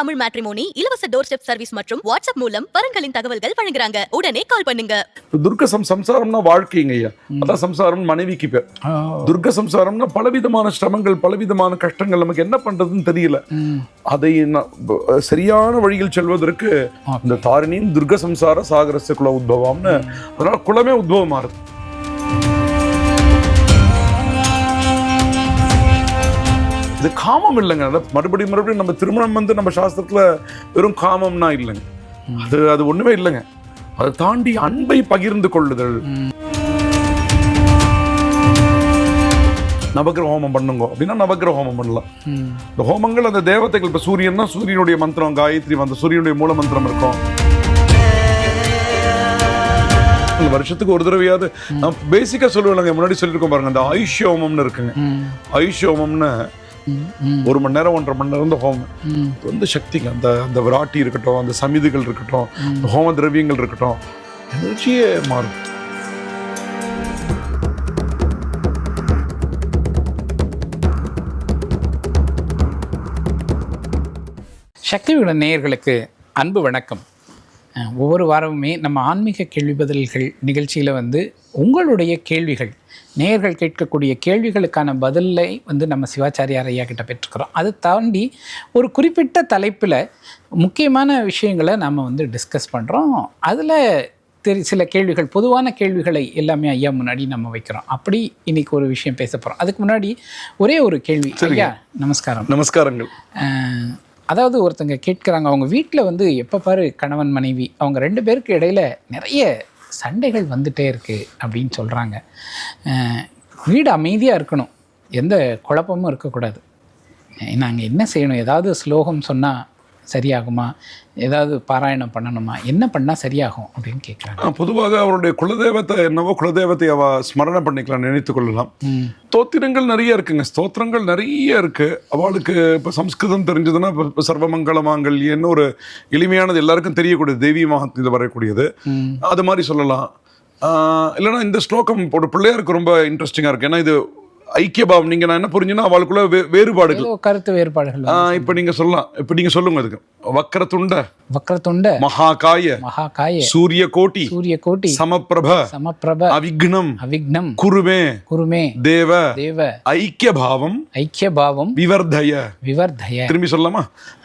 Tamil matrimony இலவச door step service மற்றும் WhatsApp மூலம் வரன்களின் தகவல்கள் வழங்குறாங்க. உடனே கால் பண்ணுங்க. துர்க்க சம் சம்சாரம்னா வாழ்க்கைங்க ஐயா. அதான் சம்சாரம் மனைவிக்கு பேர். துர்க்க சம்சாரம்னா பலவிதமான சிரமங்கள் பலவிதமான கஷ்டங்கள். நமக்கு என்ன பண்றதுன்னு தெரியல. அதை சரியான வழியில் செல்வதற்கு இந்த தாரிணியின் துர்க்க சம்சார சாகரச குல உத்பவம்னு அதனால குலமே உத்பவமாறுது இது காமம் இல்லைங்க. மறுபடியும் மறுபடியும் நம்ம திருமணம் வந்து நம்ம சாஸ்திரத்துல வெறும் காமம்னா இல்லைங்க. அது அது ஒண்ணுமே இல்லைங்க. அதை தாண்டி அன்பை பகிர்ந்து கொள்ளுதல். நவக்கிரக ஹோமம் பண்ணுங்க. அப்படின்னா நவக்கிரக ஹோமம் பண்ணலாம். இந்த ஹோமங்கள் அந்த தேவதைகள் இப்போ சூரியன்னா சூரியனுடைய மந்திரம் காயத்ரி அந்த சூரியனுடைய மூல மந்திரம் இருக்கும். இந்த வருஷத்துக்கு ஒரு தடவையாவது நான் பேசிக்கா சொல்லுவேன் முன்னாடி சொல்லியிருக்கோம் பாருங்க அந்த ஆயுஷ் ஹோமம்னு இருக்குங்க. ஆயுஷ் ஹோமம்னு ஒரு மணி நேரம் ஒன்றரை மணி நேரம் தான் ஹோமம் இது வந்து சக்திங்க. அந்த அந்த விராட்டி இருக்கட்டும் அந்த சமிதிகள் இருக்கட்டும் இந்த ஹோம திரவியங்கள் இருக்கட்டும் எனர்ஜியே மாறும். சக்தி விகட நேயர்களுக்கு அன்பு வணக்கம். ஒவ்வொரு வாரமுமே நம்ம ஆன்மீக கேள்வி பதில்கள் நிகழ்ச்சியில் வந்து உங்களுடைய கேள்விகள் நேயர்கள் கேட்கக்கூடிய கேள்விகளுக்கான பதிலை வந்து நம்ம சிவாச்சாரியார் ஐயா கிட்ட பெற்றுக்கிறோம் அதை தாண்டி ஒரு குறிப்பிட்ட தலைப்பில் முக்கியமான விஷயங்களை நம்ம வந்து டிஸ்கஸ் பண்ணுறோம் அதில் தெரி சில கேள்விகள் பொதுவான கேள்விகளை எல்லாமே ஐயா முன்னாடி நம்ம வைக்கிறோம். அப்படி இன்னைக்கு ஒரு விஷயம் பேச போகிறோம் அதுக்கு முன்னாடி ஒரே ஒரு கேள்வி. ஐயா நமஸ்காரம். நமஸ்காரங்கள். அதாவது ஒருத்தங்க கேட்குறாங்க அவங்க வீட்டில் வந்து எப்போ பாரு கணவன் மனைவி அவங்க ரெண்டு பேருக்கு இடையில நிறைய சண்டைகள் வந்துட்டே இருக்கு அப்படின்னு சொல்கிறாங்க வீடு அமைதியாக இருக்கணும். எந்த குழப்பமும் இருக்கக்கூடாது. நாங்கள் என்ன செய்யணும்? ஏதாவது ஸ்லோகம் சொன்னால் சரியாகுமா? ஏதாவது பாராயணம் பண்ணணுமா? என்ன பண்ணால் சரியாகும் அப்படின்னு கேட்குறாங்க பொதுவாக அவருடைய குலதெய்வத்தை என்னவோ குலதெய்வத்தை அவ ஸ்மரணை பண்ணிக்கலாம் நினைத்து கொள்ளலாம். ஸ்தோத்திரங்கள் நிறைய இருக்குங்க. ஸ்தோத்திரங்கள் நிறைய இருக்கு. அவளுக்கு இப்போ சம்ஸ்கிருதம் தெரிஞ்சதுன்னா இப்ப- இப்ப சர்வமங்கள மாங்கல்யன்னு ஒரு எளிமையானது எல்லாருக்கும் தெரியக்கூடியது தேவி மகத்தில் வரக்கூடியது. அது மாதிரி சொல்லலாம். ஆ, இல்லைன்னா இந்த ஸ்லோகம் ஒரு பிள்ளையாருக்கு ரொம்ப இன்ட்ரெஸ்டிங்காக இருக்கு. ஏன்னா இது ஐக்கியபாவம் நீங்க நான் என்ன புரிஞ்சுன்னா அவளுக்குள்ள வே- வேறுபாடுகள். கருத்து வேறுபாடுகள் இப்ப நீங்க சொல்லலாம். இப்ப நீங்க சொல்லுங்க அதுக்கு. வக்கரதுண்ட வக்ரதுண்ட மகாகாய மகாகாய சூரிய கோட்டி சூரிய கோட்டி சமப்பிரப சமப்பிரப அவிக்னம் அவிக்னம் குருமே குருமே தேவ தேவ ஐக்கிய பாவம் ஐக்கிய பாவம் விவர்தய. விவர்தய. திரும்பி சொல்லலாமா?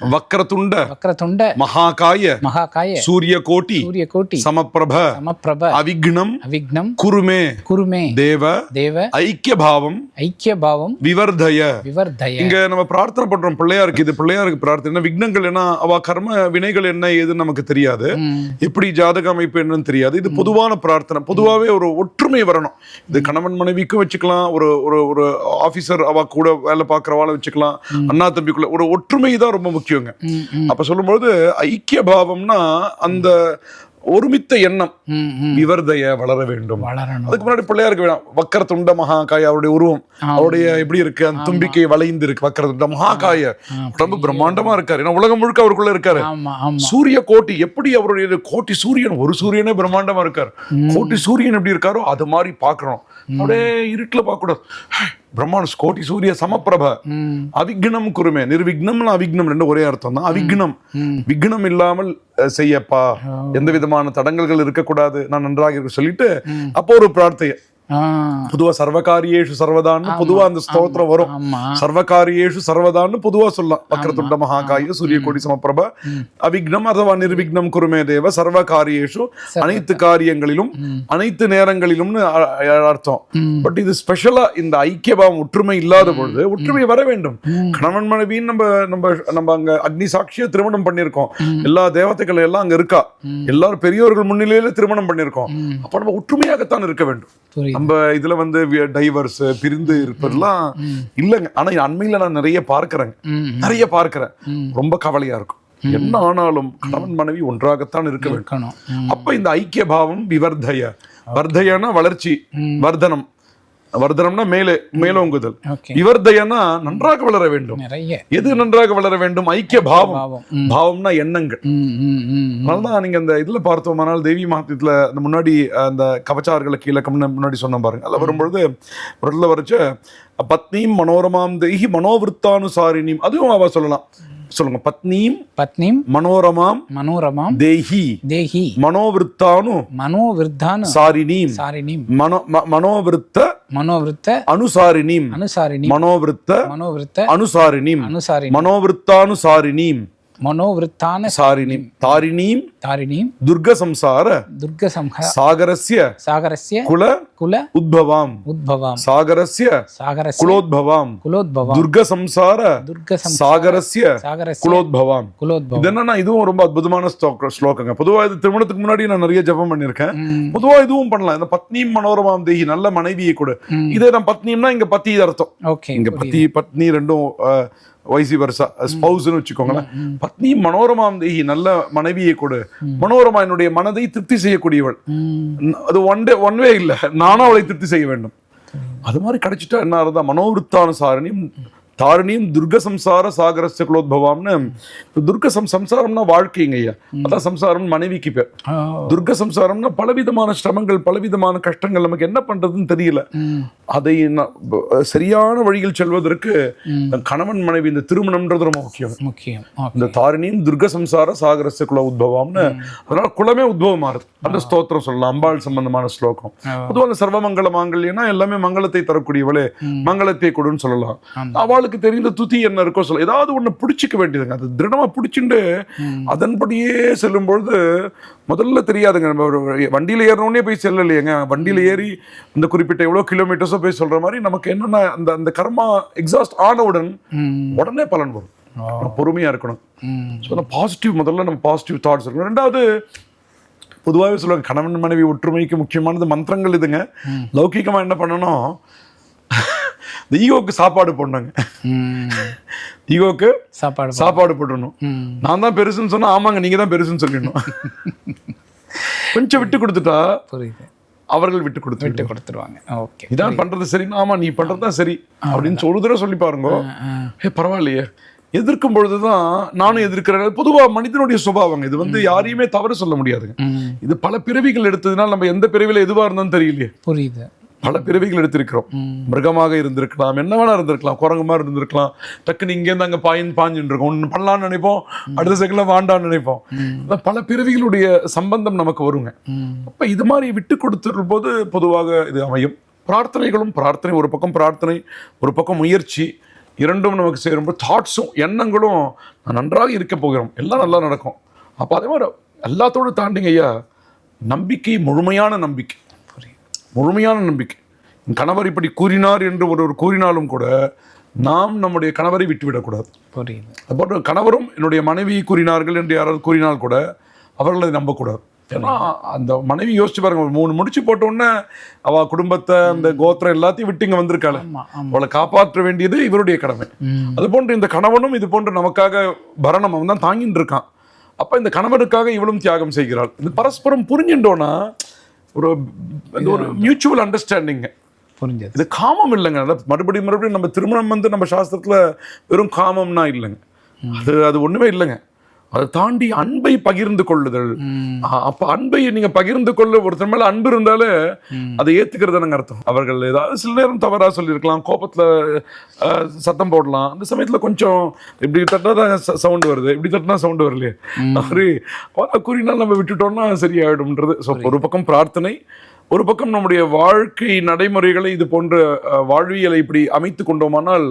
வக்கரதுண்ட வக்ரதுண்ட மகாகாய மகாகாய சூரிய கோட்டி சூரிய கோட்டி சமப்பிரப சமப்பிரப அவிக்னம் அவிக்னம் குருமே குருமே தேவ தேவ ஐக்கிய பாவம் ஐக்கிய பாவம் விவர்தய. விவர்தய. இங்க நம்ம பிரார்த்தனை பண்றோம். பிள்ளையாருக்கு இது பிள்ளையாருக்கு பிரார்த்தனை. விக்னங்கள் என்ன? அவ கர்ம வினைகள் என்ன ஏதுன்னு நமக்கு தெரியாது. எப்படி ஜாதக அமைப்பு என்னன்னு தெரியாது. இது பொதுவான பிரார்த்தனை. பொதுவாவே ஒரு ஒற்றுமை வரணும். இது கணவன் மனைவிக்கும் வச்சுக்கலாம். ஒரு ஒரு ஒரு ஆபீசர் அவ கூட வேலை பார்க்கறவாள வச்சுக்கலாம். அண்ணா தம்பிக்குள்ள ஒரு ஒற்றுமை தான் ரொம்ப முக்கியங்க. அப்ப சொல்லும்போது ஐக்கிய பாவம்னா அந்த ஒருமித்த எண்ணம். விவர்தைய வளர வேண்டும். அதுக்கு முன்னாடி பிள்ளையாருக்கு வேணாம். வக்கர துண்ட மகாகாய அவருடைய உருவம். அவருடைய எப்படி இருக்கு? அந்த தும்பிக்கை வளைந்து இருக்கு வக்கர துண்ட மகாகாய. உடம்பு பிரம்மாண்டமா இருக்காரு. ஏன்னா உலகம் முழுக்க அவருக்குள்ள இருக்காரு. சூரிய கோட்டி எப்படி அவருடைய கோட்டி சூரியன் ஒரு சூரியனே பிரம்மாண்டமா இருக்காரு. கோட்டி சூரியன் எப்படி இருக்காரோ அது மாதிரி பாக்குறோம் அப்படியே இருட்டுல பார்க்க கூடாது பிரம்மாண்ட கோட்டி சூரிய சமப்பிரப. அவிக்னம் குருமே. நிர்விக்னம்னு அவிக்னம் ரெண்டு ஒரே அர்த்தம் தான். அவிக்னம். விக்னம் இல்லாமல் செய்யப்பா. எந்த விதமான தடங்கல்கள் இருக்கக்கூடாது. நான் நன்றாக இருக்க சொல்லிட்டு அப்போ ஒரு பிரார்த்தையை. பொதுவா சர்வகாரியேஷு சர்வதான்னு பொதுவா அந்த ஸ்தோத்திரம் வரும். சர்வகாரியேஷு சர்வதான்னு பொதுவா சொல்லலாம். வக்ரதுண்ட மகாகாய சூரிய கோடி சமப்பிரப அவிக்னம் அதுவா நிர்விக்னம் குருமே தேவ சர்வகாரியேஷு அனைத்து காரியங்களிலும் அனைத்து நேரங்களிலும்னு அர்த்தம். பட் இது ஸ்பெஷலா இந்த ஐக்கியபாவம் ஒற்றுமை இல்லாத பொழுது ஒற்றுமை வர வேண்டும். கணவன் மனைவின்னு நம்ம நம்ம நம்ம அங்க அக்னி சாட்சியா திருமணம் பண்ணியிருக்கோம். எல்லா தேவதைகள் எல்லாம் அங்க இருக்கா? எல்லாரும் பெரியோர்கள் முன்னிலையில திருமணம் பண்ணியிருக்கோம். அப்ப நம்ம ஒற்றுமையாகத்தான் இருக்க வேண்டும். நம்ம இதுல வந்து டைவர்ஸ் பிரிந்து இருப்பதெல்லாம் இல்லைங்க. ஆனா அண்மையில நான் நிறைய பார்க்கறேங்க. நிறைய பார்க்கறேன். ரொம்ப கவலையா இருக்கும். என்ன ஆனாலும் கணவன் மனைவி ஒன்றாகத்தான் இருக்க வேண்டும். அப்ப இந்த ஐக்கிய பாவம் விவர்தய. வர்தயனா வளர்ச்சி வர்தனம் வர்தனம்னா மேலே மேலோங்குதல். ஓகே. விவர்தயனா நன்றாக வளர வேண்டும். எது நன்றாக வளர வேண்டும்? ஐக்கிய பாவம். பாவம்னா எண்ணங்கள். அதனாலதான் நீங்க அந்த இதுல பார்த்தோமானால் தேவி மகத்தியத்துல அந்த முன்னாடி அந்த கவச்சார்களுக்கு இலக்கம்னு முன்னாடி சொன்ன பாருங்க. அதுல வரும்பொழுது ஒரு வரைச்ச பத்னியும் மனோரமாம் தெய்கி மனோவிருத்தானுசாரினியும். அதுவும் அவ சொல்லலாம். சொல்லுங்க. பத்னீம் பத்னிம் மனோரமாம் மனோரமாம் தேஹி தேஹி மனோவிருத்தானு மனோவிருத்தானு சாரிணீம் சாரிணிம் மனோ மனோவிருத்த மனோவிருத்த அனுசாரிணீம் அனுசாரிணி மனோவிருத்த மனோவிருத்த அனுசாரிணீம் அனுசாரிணி மனோவிருத்தானுசாரிணீம் மனோவிருத்தான சாரிணீம் தாரிணீம் தாரிணீம் துர்க சம்சார துர்க சம்ஹ சாகரஸ்ய சாகரஸ்ய குல குல உத்பவாம் உத்பவாம் சாகரஸ்ய சாகரஸ்ய குலோத்பவாம் குலோத்பவாம் துர்க சம்சார துர்க சம் சாகரஸ்ய சாகரஸ்ய குலோத்பவாம். குலோத்பவம். இது என்னன்னா இதுவும் ரொம்ப அற்புதமான ஸ்லோக- ஸ்லோகங்க. பொதுவா இது திருமணத்துக்கு முன்னாடி நான் நிறைய ஜெபம் பண்ணிருக்கேன் பொதுவா இதுவும் பண்ணலாம். இந்த பத்னி மனோரமாம் தேகி நல்ல மனைவியை கொடு. இதே நான் பத்னிம்னா இங்க பத்தி அர்த்தம். ஓகே இங்க பத்தி பத்னி ரெண்டும் வைசி வருஷா ஸ்பௌஸ்னு வச்சுக்கோங்களேன். பத்னி மனோரமாம் தேகி நல்ல மனைவியை கொடு. மனோரமா என்னுடைய மனதை திருப்தி செய்யக்கூடியவள். அது ஒன் டே ஒன் வே இல்ல. நானும் அவளை திருப்தி செய்ய வேண்டும். அது மாதிரி கிடைச்சிட்டா என்ன இருந்தா மனோவிருத்தானுசாரணியும் தாரணியும் துர்க சம்சார சாகரஸ்ய குலோத்பவாம்னு. துர்க சம் சம்சாரம்னா வாழ்க்கைங்க ஐயா. அதான் சம்சாரம் மனைவிக்கு பேர். துர்க சம்சாரம்னா பலவிதமான சிரமங்கள் பலவிதமான கஷ்டங்கள். நமக்கு என்ன பண்றதுன்னு தெரியல. அதை சரியான வழியில் செல்வதற்கு கணவன் மனைவி இந்த திருமணம்ன்றது ரொம்ப முக்கியம். முக்கியம். இந்த தாரிணியும் துர்க சம்சார சாகரஸ்ய குல உத்பவம்னு. அதனால குலமே உத்பவம் ஆறுது அந்த ஸ்தோத்திரம் சொல்லலாம். அம்பாள் சம்பந்தமான ஸ்லோகம். பொதுவாக சர்வமங்கல மாங்கல்யம்னா எல்லாமே மங்களத்தை தரக்கூடியவளே. மங்களத்தை கொடுன்னு சொல்லலாம். ஆமா. அவளுக்கு தெரிந்த துதி என்ன இருக்கோ சொல்ல ஏதாவது ஒண்ணு பிடிச்சிக்க வேண்டியதுங்க. அது திருடமா பிடிச்சிண்டு அதன்படியே செல்லும் பொழுது முதல்ல தெரியாதுங்க. நம்ம ஒரு வண்டியில ஏறினோடனே போய் செல்லலையேங்க. வண்டியில ஏறி இந்த குறிப்பிட்ட எவ்வளவு கிலோமீட்டர்ஸோ போய் சொல்ற மாதிரி நமக்கு என்னன்னா அந்த அந்த கர்மா எக்ஸாஸ்ட் ஆனவுடன் உடனே பலன் வரும். ஓ, அப்புறம் பொறுமையா இருக்கணும். ஸோ அந்த பாசிட்டிவ் முதல்ல நம்ம பாசிட்டிவ் தாட்ஸ் இருக்கணும். ரெண்டாவது பொதுவாகவே சொல்லுவாங்க கணவன் மனைவி ஒற்றுமைக்கு முக்கியமானது மந்திரங்கள் இதுங்க. லௌகிகமா என்ன பண்ணணும்? இந்த ஈகோக்கு சாப்பாடு போடணுங்க. ம். ஈகோக்கு சாப்பாடு சாப்பாடு போடணும் ம், நான் தான் பெருசுன்னு சொன்னா ஆமாங்க நீங்க தான் பெருசுன்னு சொல்லிடணும். கொஞ்சம் விட்டு கொடுத்துட்டா புரியுது. அவர்கள் விட்டு கொடுத்து விட்டு கொடுத்துருவாங்க. ஓகே. இதான் பண்றது சரி. ஆமா நீ பண்றதுதான் சரி. அப்படின்னு ஒரு தடவை சொல்லி பாருங்க. ஏ பரவாயில்லையே. எதிர்க்கும் பொழுதுதான் நானும் எதிர்க்கிறேன். பொதுவா மனிதனுடைய சுபாவங்க. இது வந்து யாரையுமே தவறு சொல்ல முடியாதுங்க. இது பல பிறவிகள் எடுத்ததுனால நம்ம எந்த பிறவில எதுவா இருந்தோம் தெரியலையே. புரியுது. பல பிறவிகள் எடுத்திருக்கிறோம். மிருகமாக இருந்திருக்கலாம் என்ன வேணா இருந்திருக்கலாம் குரங்கு மாதிரி இருந்திருக்கலாம். டக்குன்னு இங்கேருந்து அங்கே பாயின் பாஞ்சுட்டு இருக்கோம். ஒன்று பண்ணலாம்னு நினைப்போம் அடுத்த செகண்ட்ல வாண்டான்னு நினைப்போம். பல பிறவிகளுடைய சம்பந்தம் நமக்கு வருங்க. அப்ப இது மாதிரி விட்டு கொடுத்துற போது பொதுவாக இது அமையும். பிரார்த்தனைகளும் பிரார்த்தனை ஒரு பக்கம் பிரார்த்தனை ஒரு பக்கம் முயற்சி இரண்டும் நமக்கு சேரும்போது தாட்ஸும் எண்ணங்களும் நான் நன்றாக இருக்க போகிறோம். எல்லாம் நல்லா நடக்கும். அப்போ அதே மாதிரி எல்லாத்தோடு தாண்டிங்க ஐயா நம்பிக்கை முழுமையான நம்பிக்கை. முழுமையான நம்பிக்கை. என் கணவர் இப்படி கூறினார் என்று ஒருவர் கூறினாலும் கூட நாம் நம்முடைய கணவரை விட்டுவிடக்கூடாது. புரியுது. அதுபோன்று கணவரும் என்னுடைய மனைவி கூறினார்கள் என்று யாராவது கூறினால் கூட அவர்களை நம்பக்கூடாது. ஏன்னா அந்த மனைவி யோசிச்சு பாருங்க மூணு முடிச்சு போட்ட உடனே அவ குடும்பத்தை அந்த கோத்திரம் எல்லாத்தையும் விட்டு இங்க வந்திருக்காள். அவளை காப்பாற்ற வேண்டியது இவருடைய கடமை. அது போன்று இந்த கணவனும் இது போன்று நமக்காக பரணம் அவன் தான் தாங்கிட்டு இருக்கான். அப்ப இந்த கணவனுக்காக இவளும் தியாகம் செய்கிறாள். இது பரஸ்பரம் புரிஞ்சுட்டோன்னா ஒரு ஒரு மியூச்சுவல் அண்டர்ஸ்டாண்டிங் புரிஞ்சது. இது காமம் இல்லைங்க. அதான் மறுபடியும் மறுபடியும் நம்ம திருமணம் வந்து நம்ம சாஸ்திரத்துல வெறும் காமம்னா இல்லைங்க. அது அது ஒண்ணுமே இல்லைங்க. அதை தாண்டி அன்பை பகிர்ந்து கொள்ளுதல். அப்ப அன்பை நீங்க பகிர்ந்து கொள்ள ஒருத்தர் மேல அன்பு இருந்தாலே அதை ஏத்துக்கிறதுன்னு அர்த்தம். அவர்கள் ஏதாவது சில நேரம் தவறா சொல்லியிருக்கலாம். கோபத்துல சத்தம் போடலாம். அந்த சமயத்துல கொஞ்சம் இப்படி தட்டினா தான் சவுண்ட் வருது. இப்படி தட்டினா சவுண்ட் வரலையே. அவரு கூறினால் நம்ம விட்டுட்டோம்னா சரியாயிடும்ன்றது. ஸோ ஒரு பக்கம் பிரார்த்தனை ஒரு பக்கம் நம்முடைய வாழ்க்கை நடைமுறைகளை இது போன்ற வாழ்வியலை இப்படி அமைத்து கொண்டோமானால்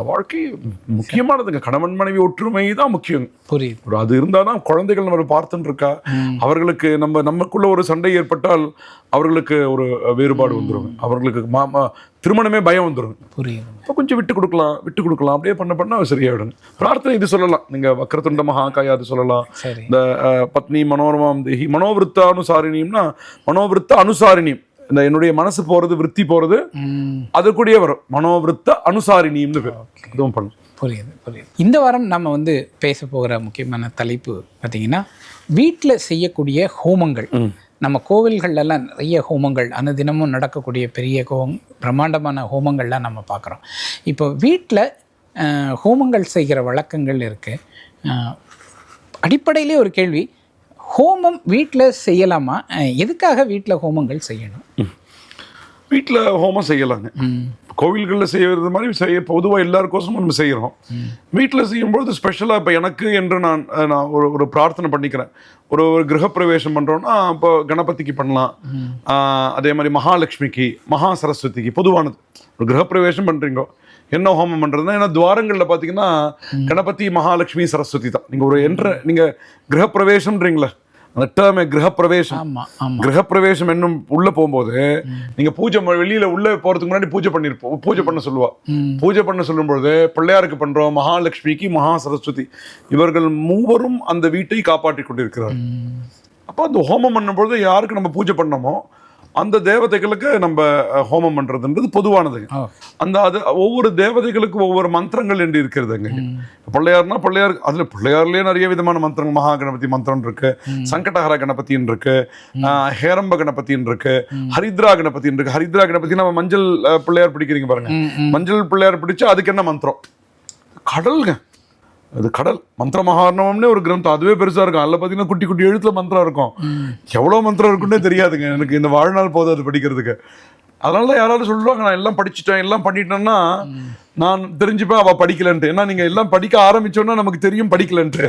வாழ்க்கை முக்கியமானதுங்க. கணவன் மனைவி ஒற்றுமை தான் முக்கியம். புரியுது. அது இருந்தால் தான் குழந்தைகள் நம்ம பார்த்துட்டு இருக்கா? அவர்களுக்கு நம்ம நமக்குள்ள ஒரு சண்டை ஏற்பட்டால் அவர்களுக்கு ஒரு வேறுபாடு வந்துரும். அவர்களுக்கு மா மா- திருமணமே பயம் வந்துரும். புரியுது. இப்போ கொஞ்சம் விட்டு கொடுக்கலாம் விட்டு கொடுக்கலாம். அப்படியே பண்ண பண்ண சரியாயிடும். பிரார்த்தனை இது சொல்லலாம். நீங்க வக்ரதுண்ட மகாகாயா அது சொல்லலாம். இந்த பத்னி மனோரமாம் தேகி மனோவிருத்த அனுசாரிணியம்னா மனோவிருத்த அனுசாரிணியம். இந்த என்னுடைய மனசு போறது விருத்தி போறது ம், அது கூடயே வரும். மனோவிருத்த அனுசாரிணியம்னு பேர். இதுவும் பண்ணலாம். புரியுது புரியுது. இந்த வாரம் நம்ம வந்து பேச போகிற முக்கியமான தலைப்பு பார்த்தீங்கன்னா வீட்டில் செய்யக்கூடிய ஹோமங்கள். நம்ம கோவில்கள்லாம் நிறைய ஹோமங்கள் அனுதினமும் நடக்கக்கூடிய பெரிய ஹோம் பிரம்மாண்டமான ஹோமங்கள்லாம் நம்ம பார்க்குறோம். இப்போ வீட்டில் ஹோமங்கள் செய்கிற வழக்கங்கள் இருக்குது அடிப்படையிலே ஒரு கேள்வி ஹோமம் வீட்டில் செய்யலாமா? எதுக்காக வீட்டில் ஹோமங்கள் செய்யணும்? வீட்டில் ஹோமம் செய்யலாங்க. கோவில்களில் செய்யறது மாதிரி செய்ய பொதுவாக எல்லாருக்கோசமும் நம்ம செய்கிறோம். வீட்டில் செய்யும்பொழுது ஸ்பெஷலாக இப்போ எனக்கு என்று நான் நான் ஒரு ஒரு பிரார்த்தனை பண்ணிக்கிறேன். ஒரு ஒரு கிரகப்பிரவேசம் பண்ணுறோன்னா இப்போ கணபதிக்கு பண்ணலாம். அதே மாதிரி மகாலட்சுமிக்கு மகா சரஸ்வதிக்கு பொதுவானது. ஒரு கிரகப்பிரவேசம் பண்ணுறீங்க என்ன ஹோமம் பண்ணுறதுனா ஏன்னா துவாரங்களில் பார்த்தீங்கன்னா கணபதி மகாலட்சுமி சரஸ்வதி தான். நீங்கள் ஒரு என்ற நீங்கள் கிரகப்பிரவேசம்ன்றீங்களா அந்த டேர்மே கிரகப்பிரவேசம். கிரகப்பிரவேசம் என்னும் உள்ள போகும்போது நீங்க பூஜை வெளியில உள்ள போறதுக்கு முன்னாடி பூஜை பண்ணிருப்போம் பூஜை பண்ண சொல்லுவா. பூஜை பண்ண சொல்லும் பொழுது பிள்ளையாருக்கு பண்றோம் மகாலட்சுமிக்கு மகா சரஸ்வதி இவர்கள் மூவரும் அந்த வீட்டை காப்பாற்றி கொண்டிருக்கிறார் அப்போ அந்த ஹோமம் பண்ணும்பொழுது யாருக்கு நம்ம பூஜை பண்ணோமோ அந்த தேவதைகளுக்கு நம்ம ஹோமம் பண்றதுன்றது பொதுவானதுங்க அந்த அது ஒவ்வொரு தேவதைகளுக்கும் ஒவ்வொரு மந்திரங்கள் என்று இருக்கிறதுங்க பிள்ளையார்னா பிள்ளையார் அதுல பிள்ளையார்லயே நிறைய விதமான மந்திரங்கள் மகா கணபதி மந்திரம் இருக்கு சங்கடஹர கணபதின்னு இருக்கு ஹேரம்ப கணபதின்னு இருக்கு ஹரித்ரா கணபதின்னு இருக்கு. ஹரித்ரா கணபதி நம்ம மஞ்சள் பிள்ளையார் பிடிக்கிறீங்க பாருங்க. மஞ்சள் பிள்ளையார் பிடிச்சா அதுக்கு என்ன மந்திரம்? கடல்ங்க. அது கடல். மந்திர மகாரணவம்னே ஒரு கிரந்தம். அதுவே பெருசா இருக்கும். அதில் பார்த்தீங்கன்னா குட்டி குட்டி எழுத்துல மந்திரம் இருக்கும். எவ்வளோ மந்திரம் இருக்குன்னே தெரியாதுங்க. எனக்கு இந்த வாழ்நாள் போதும் அது படிக்கிறதுக்கு. அதனால தான் யாராவது சொல்லுவாங்க நான் எல்லாம் படிச்சுட்டேன் எல்லாம் பண்ணிட்டேன்னா நான் தெரிஞ்சுப்பேன் அவ படிக்கலன்ட்டு. ஏன்னா நீங்க எல்லாம் படிக்க ஆரம்பிச்சோன்னா நமக்கு தெரியும் படிக்கலன்ட்டு.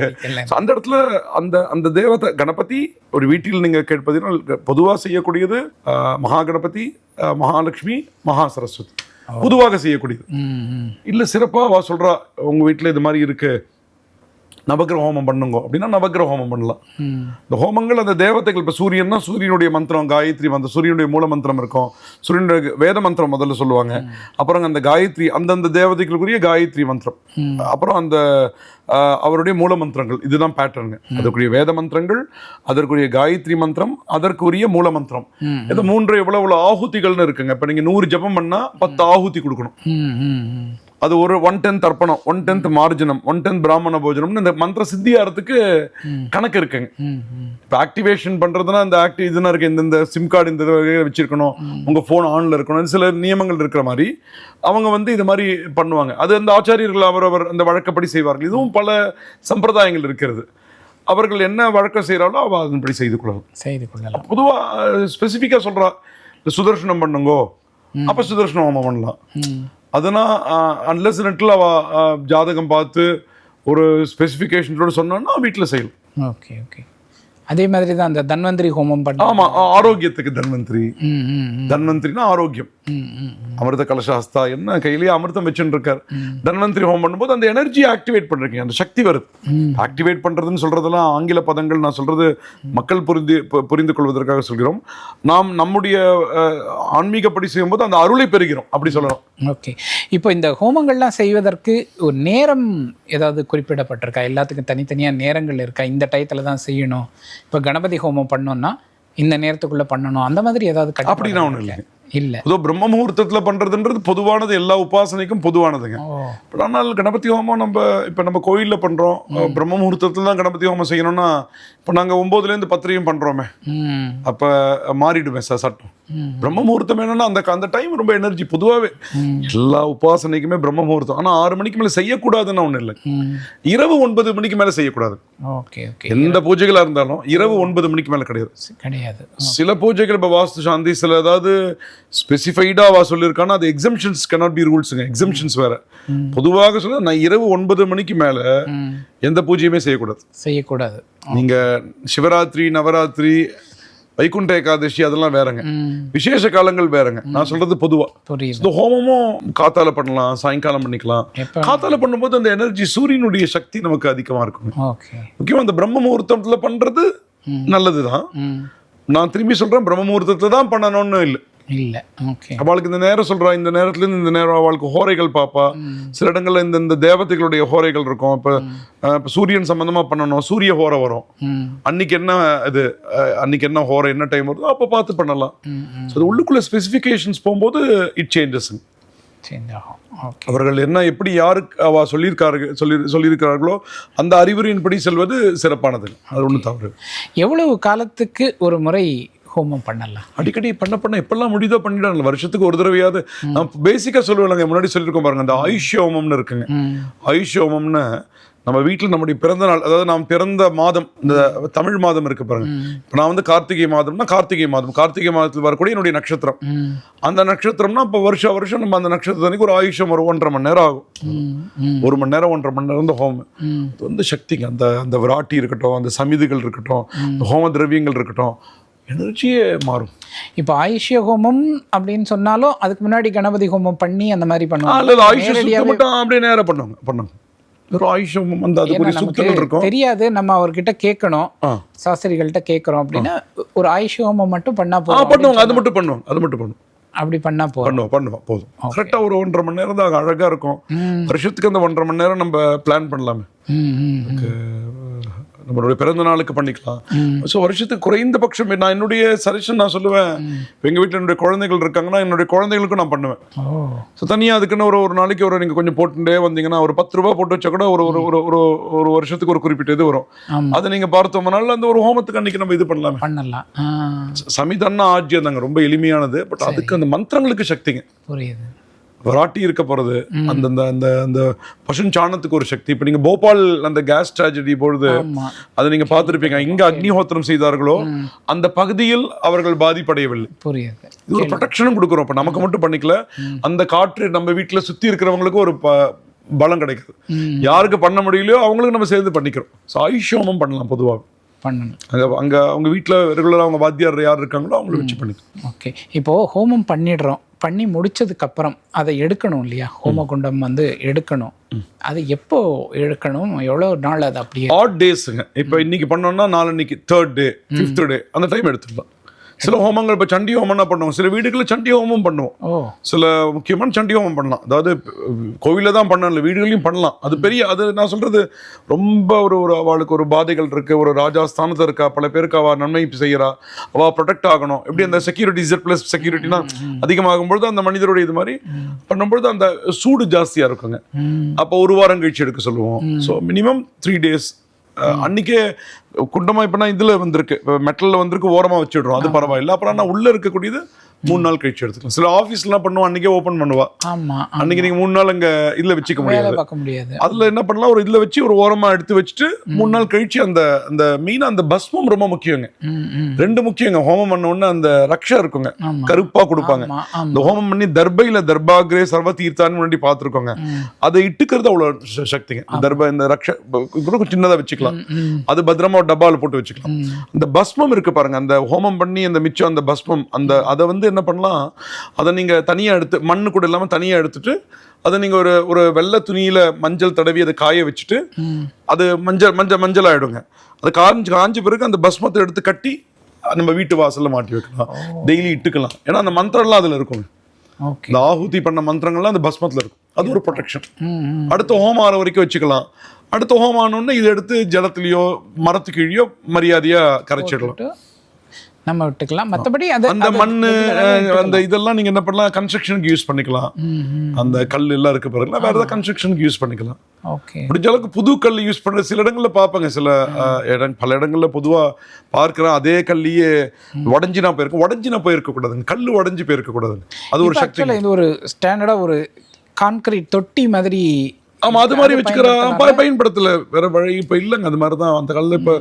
அந்த இடத்துல அந்த அந்த தேவதை கணபதி ஒரு வீட்டில் நீங்க கேட்பதினால் பொதுவா செய்யக்கூடியது மகா கணபதி மகாலட்சுமி மகா சரஸ்வதி பொதுவாக செய்யக்கூடியது. இல்ல சிறப்பா வா சொல்றா உங்க வீட்டுல இது மாதிரி இருக்கு. நவக்கிரக ஹோமம் பண்ணுங்க. அப்படின்னா நவக்கிரக ஹோமம் பண்ணலாம் இந்த ஹோமங்கள் அந்த தேவதைகள் இப்போ சூரியன்னா சூரியனுடைய மந்திரம் காயத்ரி மந்திரம் சூரியனுடைய மூல மந்திரம் இருக்கும். சூரியனுடைய வேத மந்திரம் முதல்ல சொல்லுவாங்க. அப்புறம் அந்த காயத்ரி அந்தந்த தேவதைகளுக்குரிய காயத்ரி மந்திரம். அப்புறம் அந்த அவருடைய மூல மந்திரங்கள். இதுதான் பேட்டர்னுங்க அதற்குரிய வேத மந்திரங்கள் அதற்குரிய காயத்ரி மந்திரம் அதற்குரிய மூல மந்திரம். இது மூன்று எவ்வளவு எவ்வளவு ஆகுதிகள்னு இருக்குங்க. இப்போ நீங்க நூறு ஜெபம் பண்ணா பத்து ஆகுதி கொடுக்கணும். அது ஒரு ஒன் டென்த் அர்ப்பணம் ஒன் டென்த் மார்ஜனம் ஒன் டென்த் பிராமண போஜனம்னு இந்த மந்திர சித்தியாரத்துக்கு கணக்கு இருக்குங்க. இப்போ ஆக்டிவேஷன் பண்றதுன்னா இந்த ஆக்டிவ் இதுனா இருக்கு இந்த சிம் கார்டு இந்த வகையில வச்சிருக்கணும். உங்க ஃபோன் ஆன்ல இருக்கணும். சில நியமங்கள் இருக்கிற மாதிரி அவங்க வந்து இது மாதிரி பண்ணுவாங்க. அது அந்த ஆச்சாரியர்கள் அவரவர் அந்த வழக்கப்படி செய்வார்கள். இதுவும் பல சம்பிரதாயங்கள் இருக்கிறது. அவர்கள் என்ன வழக்கம் செய்கிறாலோ அவ அதன்படி செய்து கொள்ளலாம். செய்து கொள்ளலாம். பொதுவாக ஸ்பெசிஃபிக்காக சொல்றா இந்த சுதர்சனம் பண்ணுங்கோ. அப்போ சுதர்சன ஹோமம் பண்ணலாம். ம் அதனா அன்லெஸ் நெட்டில் ஜாதகம் பார்த்து ஒரு ஸ்பெசிஃபிகேஷனோட சொன்னோன்னா வீட்டில் செய்யலாம் ஓகே ஓகே அதே மாதிரி தான் அந்த தன்வந்திரி ஹோமம் பண்ண ஆமா ஆ- ஆரோக்கியத்துக்கு தன்வந்திரி. தன்வந்திரினா ஆரோக்கியம். அமிர்த கலசாஸ்தா என்ன கையிலேயே அமிர்தம் வச்சுட்டு இருக்கார் தன்வந்திரி ஹோம் பண்ணும்போது அந்த எனர்ஜி ஆக்டிவேட் பண்றீங்க அந்த சக்தி வருது. ஆக்டிவேட் பண்றதுன்னு சொல்றதெல்லாம் ஆங்கில பதங்கள் நான் சொல்றது மக்கள் புரிந்து புரிந்து கொள்வதற்காக சொல்கிறோம். நாம் நம்முடைய ஆன்மீகப்படி செய்யும்போது அந்த அருளை பெறுகிறோம் அப்படி சொல்லணும் ஓகே. இப்போ இந்த ஹோமங்கள்லாம் செய்வதற்கு ஒரு நேரம் ஏதாவது குறிப்பிடப்பட்டிருக்கா? எல்லாத்துக்கும் தனித்தனியாக நேரங்கள் இருக்கா? இந்த டயத்தில் தான் செய்யணும். இப்போ கணபதி ஹோமம் பண்ணோம்னா இந்த நேரத்துக்குள்ள பண்ணணும். அந்த மாதிரி ஏதாவது அப்படின்னா ஒண்ணும் இருக்கா? இல்லை. பொதுவா பிரம்ம முகூர்த்தத்துல பண்றதுன்றது பொதுவானது எல்லா உபாசனைக்கும் பொதுவானதுங்க. பட் ஆனால் கணபதி ஹோமம் நம்ம இப்போ நம்ம கோயிலில் பண்ணுறோம் பிரம்ம முகூர்த்தத்தில் தான் கணபதி ஹோமம் செய்யணும்னா இப்போ நாங்கள் ஒம்போதுலேருந்து பத்திரியும் பண்ணுறோமே அப்போ மாறிடுமே சார் சட்டம். பிரம்ம முகூர்த்தம் என்னன்னா அந்த அந்த டைம் ரொம்ப எனர்ஜி பொதுவாகவே எல்லா உபாசனைக்குமே பிரம்ம முகூர்த்தம். ஆனால் ஆறு மணிக்கு மேலே செய்யக்கூடாதுன்னு ஒன்றும் இல்லை. இரவு ஒன்பது மணிக்கு மேலே செய்யக்கூடாது. ஓகே எந்த பூஜைகளாக இருந்தாலும் இரவு ஒன்பது மணிக்கு மேலே கிடையாது. கிடையாது. சில பூஜைகள் இப்போ வாஸ்து சாந்தி சில ஏதாவது ஸ்பெசிஃபைடாக அவ சொல்லியிருக்கானா அது எக்ஸம்ஷன்ஸ் cannot பி ரூல்ஸுங்க எக்ஸம்ஷன்ஸ் வேற. பொதுவாக சொல்ல நான் இரவு ஒன்பது மணிக்கு மேலே எந்த பூஜையுமே செய்யக்கூடாது. செய்யக்கூடாது. நீங்க சிவராத்திரி நவராத்திரி வைகுண்ட ஏகாதசி அதெல்லாம் வேறங்க. விசேஷ காலங்கள் வேறங்க. நான் சொல்றது பொதுவா. இந்த ஹோமமும் காத்தால பண்ணலாம் சாயங்காலம் பண்ணிக்கலாம். காத்தால பண்ணும்போது அந்த எனர்ஜி சூரியனுடைய சக்தி நமக்கு அதிகமா இருக்கும் முக்கியமா அந்த பிரம்ம முகூர்த்தத்துல பண்றது நல்லதுதான். நான் திரும்பி சொல்றேன் பிரம்ம முகூர்த்தத்துல தான் பண்ணணும்னு இல்லை. இல்லை. ஓகே அவளுக்கு இந்த நேரம் சொல்றா இந்த நேரத்துல இருந்து இந்த நேரம் அவளுக்கு ஹோரைகள் பாப்பா. சில இடங்கள்ல இந்த இந்த தேவதைகளுடைய ஹோரைகள் இருக்கும். இப்ப இப்ப சூரியன் சம்பந்தமா பண்ணணும் சூரிய ஹோரை வரும். அன்னைக்கு என்ன இது அன்னைக்கு என்ன ஹோரை என்ன டைம் வருதோ அப்போ பார்த்து பண்ணலாம். ஸோ அது உள்ளுக்குள்ள ஸ்பெசிஃபிகேஷன்ஸ் போகும்போது இட் சேஞ்சஸ் அவர்கள் என்ன எப்படி யாருக்கு அவ சொல்லியிருக்காரு சொல்லி சொல்லியிருக்கிறார்களோ அந்த அறிவுரையின்படி செல்வது சிறப்பானது. அது ஒன்றும் தவறு. எவ்வளவு காலத்துக்கு ஒரு முறை ஹோமம் பண்ணலாம் அடிக்கடி பண்ண பண்ண எப்பெல்லாம் முடியுதோ பண்ணிடலாம் வருஷத்துக்கு ஒரு தடவையாவது நான் பேசிக்காக சொல்லுவேன். முன்னாடி சொல்லியிருக்கோம் பாருங்க அந்த ஆயுஷ் ஹோமம்னு இருக்குங்க. ஆயுஷ் ஹோமம்னு நம்ம வீட்டில் நம்முடைய பிறந்த நாள் அதாவது நாம் பிறந்த மாதம் இந்த தமிழ் மாதம் இருக்கு பாருங்க. இப்போ நான் வந்து கார்த்திகை மாதம்னா கார்த்திகை மாதம். கார்த்திகை மாதத்தில் வரக்கூடிய என்னுடைய நட்சத்திரம். அந்த நட்சத்திரம்னா இப்போ வருஷம் வருஷம் நம்ம அந்த நட்சத்திரத்துக்கு ஒரு ஆயுஷம் ஒரு ஒன்றரை மணி நேரம் ஆகும். ஒரு மணி நேரம் ஒன்றரை மணி நேரம் தான் ஹோமம். அது வந்து சக்திங்க. அந்த அந்த விராட்டி இருக்கட்டும் அந்த சமிதிகள் இருக்கட்டும் இந்த ஹோம திரவியங்கள் இருக்கட்டும் எனர்ஜியே மாறும். இப்போ ஆயுஷ்ய ஹோமம் அப்படின்னு சொன்னாலும் அதுக்கு முன்னாடி கணபதி ஹோமம் பண்ணி அந்த மாதிரி பண்ணுவாங்க. ஆயுஷ நேரடியாவே- மட்டும் அப்படியே நேரம் பண்ணுவாங்க பண்ணுவாங்க. ஆயுஷம் தெரியாது நம்ம அவர்கிட்ட கேட்கணும். சாஸ்திரிகள்கிட்ட கேட்கறோம் அப்படின்னா ஒரு ஆயுஷ்ய ஹோமம் மட்டும் பண்ணா போதும் பண்ணுவாங்க அது மட்டும் பண்ணுவாங்க அது மட்டும் பண்ணுவோம் அப்படி பண்ணா போதும். பண்ணுவோம் பண்ணுவோம் போதும். கரெக்டா ஒரு ஒன்றரை மணி நேரம் தான் அழகா இருக்கும். வருஷத்துக்கு அந்த ஒன்றரை மணி நேரம் நம்ம பிளான் பண்ணலாமே. நம்மளுடைய பிறந்த நாளுக்கு பண்ணிக்கலாம். ஸோ வருஷத்துக்கு குறைந்தபட்சம் நான் என்னுடைய சஜஷன் நான் சொல்லுவேன். எங்க வீட்டில் என்னுடைய குழந்தைகள் இருக்காங்கன்னா என்னுடைய குழந்தைகளுக்கும் நான் பண்ணுவேன். ஸோ தனியாக அதுக்குன்னு ஒரு ஒரு நாளைக்கு ஒரு நீங்கள் கொஞ்சம் போட்டுட்டே வந்தீங்கன்னா ஒரு பத்து ரூபா போட்டு வச்சா கூட ஒரு ஒரு ஒரு ஒரு ஒரு வருஷத்துக்கு ஒரு குறிப்பிட்ட இது வரும். அதை நீங்கள் பார்த்தோம்னால அந்த ஒரு ஹோமத்துக்கு அன்னைக்கு நம்ம இது பண்ணலாமே. பண்ணலாம். சமிதன்னா ஆஜ்யம் தாங்க ரொம்ப எளிமையானது. பட் அதுக்கு அந்த மந்திரங்களுக்கு சக்திங்க. புரியுது. வராட்டி இருக்க போறது. அந்த அந்த அந்த அந்த பசுஞ்சாணத்துக்கு ஒரு சக்தி. இப்போ நீங்க போபால் அந்த கேஸ் ட்ராஜடி பொழுது அதை நீங்க பார்த்திருப்பீங்க. இங்க அக்னிஹோத்திரம் செய்தார்களோ அந்த பகுதியில் அவர்கள் பாதிப்படையவில்லை. புரியுது. இது ஒரு ப்ரொடெக்ஷனும் கொடுக்குறோம். இப்போ நமக்கு மட்டும் பண்ணிக்கல. அந்த காற்று நம்ம வீட்டுல சுத்தி இருக்கிறவங்களுக்கு ஒரு ப- பலம் கிடைக்குது. யாருக்கு பண்ண முடியலையோ அவங்களுக்கு நம்ம சேர்ந்து பண்ணிக்கிறோம். ஸோ ஆயுஷோமம் பண்ணலாம் பொதுவாக பண்ணணும். அங்க அங்க அவங்க வீட்டுல ரெகுலரா அவங்க வாத்தியார் யார் இருக்காங்களோ அவங்கள வச்சு பண்ணிக்கலாம் ஓகே. இப்போ ஹோமம் பண்ணிடுறோம். பண்ணி முடிச்சதுக்கு அப்புறம் அதை எடுக்கணும் இல்லையா? ஹோமகுண்டம் வந்து எடுக்கணும். அது எப்போ எடுக்கணும்? எவ்வளோ நாள் அது அப்படியே ஆட் டேஸுங்க இப்போ இன்னைக்கு பண்ணோம்னா நாளன்னைக்கு தேர்ட் டே ஃபிஃப்த் டே அந்த டைம் எடுத்துக்கலாம். சில ஹோமங்கள் இப்போ சண்டி ஹோமம்னா பண்ணுவோம்? சில வீடுகளில் சண்டி ஹோமம் பண்ணுவோம். சில முக்கியமான சண்டி ஹோமம் பண்ணலாம். அதாவது கோவிலில் தான் பண்ணல வீடுகளையும் பண்ணலாம். அது பெரிய அது நான் சொல்றது ரொம்ப ஒரு ஒரு அவளுக்கு ஒரு பாதைகள் இருக்கு. ஒரு ராஜா ஸ்தானத்தில் இருக்கா பல பேருக்கு அவள் நன்மை செய்யறா. அவள் ப்ரொடெக்ட் ஆகணும். எப்படி அந்த செக்யூரிட்டி இசட் ப்ளஸ் செக்யூரிட்டினா அதிகமாகும் பொழுது அந்த மனிதருடைய இது மாதிரி பண்ணும்பொழுது அந்த சூடு ஜாஸ்தியாக இருக்குங்க. அப்போ ஒரு வாரம் கழிச்சு எடுக்க சொல்லுவோம். ஸோ மினிமம் த்ரீ டேஸ் அன்னைக்கே குண்டமா இப்ப நான் இதுல வந்திருக்கு. மெட்டல்ல வந்திருக்கு ஓரமா வச்சிடுறோம். அது பரவாயில்ல. அப்புறம் நான் உள்ள இருக்கக்கூடியது மூணு நாள் கழிச்சு எடுத்துக்கலாம். சில ஆஃபீஸ்லாம் பண்ணுவோம் அன்னைக்கே ஓப்பன் பண்ணுவா. ஆமா ஆ. அன்னைக்கு நீங்க மூணு நாள் அங்க இதுல வச்சுக்க முடியாது. பார்க்க முடியாது. அதுல என்ன பண்ணலாம்? ஒரு இதுல வச்சு ஒரு ஓரமா எடுத்து வச்சுட்டு மூணு நாள் கழிச்சு அந்த அந்த மெயினா அந்த பஸ்மம் ரொம்ப முக்கியங்க. ரெண்டு முக்கியங்க. ஹோமம் பண்ண உடனே அந்த ரக்ஷா இருக்குங்க. கருப்பா கொடுப்பாங்க. இந்த ஹோமம் பண்ணி தர்பையில தர்பாகிரே சர்வ தீர்த்தான்னு முன்னாடி பார்த்துருக்கோங்க. அதை இட்டுக்கிறது அவ்வளோ ச- சக்திங்க. தர்ப இந்த ரக்ஷ கூட வச்சுக்கலாம். அது பத்திரமா டப்பாவில் போட்டு வச்சுக்கலாம். அந்த பஸ்மம் இருக்கு பாருங்க அந்த ஹோமம் பண்ணி அந்த மிச்சம் அந்த பஸ்மம் அந்த அதை வந்து என்ன பண்ணலாம் அதை நீங்க தனியா எடுத்து மண்ணு கூட இல்லாம தனியா எடுத்துட்டு அதை நீங்க ஒரு ஒரு வெள்ளை துணியில மஞ்சள் தடவி அதை காய வச்சுட்டு அது மஞ்சள் மஞ்சள் மஞ்சள் ஆயிடுங்க. அது காஞ்சு காஞ்ச பிறகு அந்த பஸ்மத்தை எடுத்து கட்டி நம்ம வீட்டு வாசல்ல மாட்டி வைக்கலாம். டெய்லி இட்டுக்கலாம். ஏன்னா அந்த மந்திரம்லாம் அதுல இருக்கும் இந்த ஆಹುತಿ பண்ண மந்திரங்கள்லாம் அந்த பஸ்மத்துல இருக்கும். அது ஒரு ப்ரொடெக்ஷன் அடுத்த ஹோமம் ஆற வரைக்கும் வச்சுக்கலாம். அடுத்த ஹோமம் ஆனோடனே இதை எடுத்து ஜலத்துலயோ மரத்து கீழயோ மரியாதையா கரைச்சிடலாம். நம்ம விட்டுக்கலாம். மற்றபடி அது அந்த எடுத்துக்கலாம். அந்த இதெல்லாம் நீங்க என்ன பண்ணலாம்? கன்ஸ்ட்ரக்ஷனுக்கு யூஸ் பண்ணிக்கலாம். அந்த கல் எல்லாம் இருக்கு பாருங்களா வேற ஏதாவது கன்ஸ்ட்ரக்ஷனுக்கு யூஸ் பண்ணிக்கலாம். ஓகே. முடிஞ்ச அளவுக்கு புது கல் யூஸ் பண்ற சில இடங்கள்ல பார்ப்பேங்க. சில இடம் பல இடங்கள்ல பொதுவா பார்க்கிறேன் அதே கல்லையே உடஞ்சினா போயிருக்கும். உடஞ்சினா போயிருக்க கூடாதுங்க கல் உடஞ்சி போயிருக்க கூடாதுங்க அது ஒரு சக்தி. இது ஒரு ஸ்டாண்டர்டா ஒரு கான்கிரீட் தொட்டி மாதிரி ஆமா அது மாதிரி வச்சுக்கிறா. பயன்படுத்தலாம். பயன்படுத்தல. வேற வழி இப்ப இல்லைங்க. அது மாதிரி தான் அந்த காலத்துல இப்ப